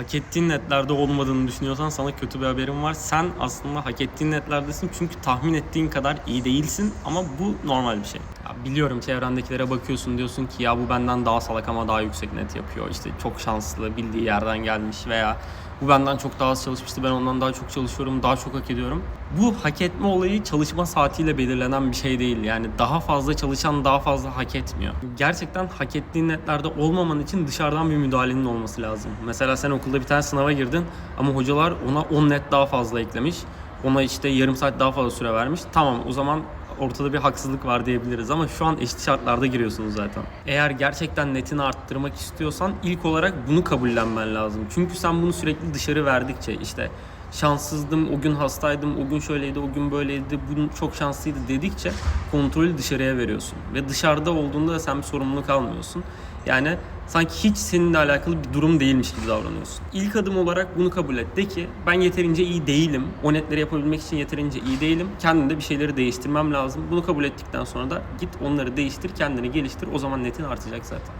Hak ettiğin netlerde olmadığını düşünüyorsan sana kötü bir haberim var. Sen aslında hak ettiğin netlerdesin çünkü tahmin ettiğin kadar iyi değilsin ama bu normal bir şey. Biliyorum çevrendekilere bakıyorsun diyorsun ki ya bu benden daha salak ama daha yüksek net yapıyor. İşte çok şanslı bildiği yerden gelmiş veya bu benden çok daha az çalışmıştı ben ondan daha çok çalışıyorum daha çok hak ediyorum. Bu hak etme olayı çalışma saatiyle belirlenen bir şey değil. Yani daha fazla çalışan daha fazla hak etmiyor. Gerçekten hak ettiğin netlerde olmaman için dışarıdan bir müdahalenin olması lazım. Mesela sen okulda bir tane sınava girdin ama hocalar ona 10 net daha fazla eklemiş. Ona işte yarım saat daha fazla süre vermiş. Tamam o zaman ortada bir haksızlık var diyebiliriz ama şu an eşit şartlarda giriyorsunuz zaten. Eğer gerçekten netini arttırmak istiyorsan ilk olarak bunu kabullenmen lazım. Çünkü sen bunu sürekli dışarı verdikçe işte şanssızdım, o gün hastaydım, o gün şöyleydi, o gün böyleydi, bugün çok şanslıydı dedikçe kontrolü dışarıya veriyorsun. Ve dışarıda olduğunda da sen bir sorumluluk almıyorsun. Yani sanki hiç seninle alakalı bir durum değilmiş gibi davranıyorsun. İlk adım olarak bunu kabul et. De ki ben yeterince iyi değilim. O netleri yapabilmek için yeterince iyi değilim. Kendimde bir şeyleri değiştirmem lazım. Bunu kabul ettikten sonra da git onları değiştir, kendini geliştir. O zaman netin artacak zaten.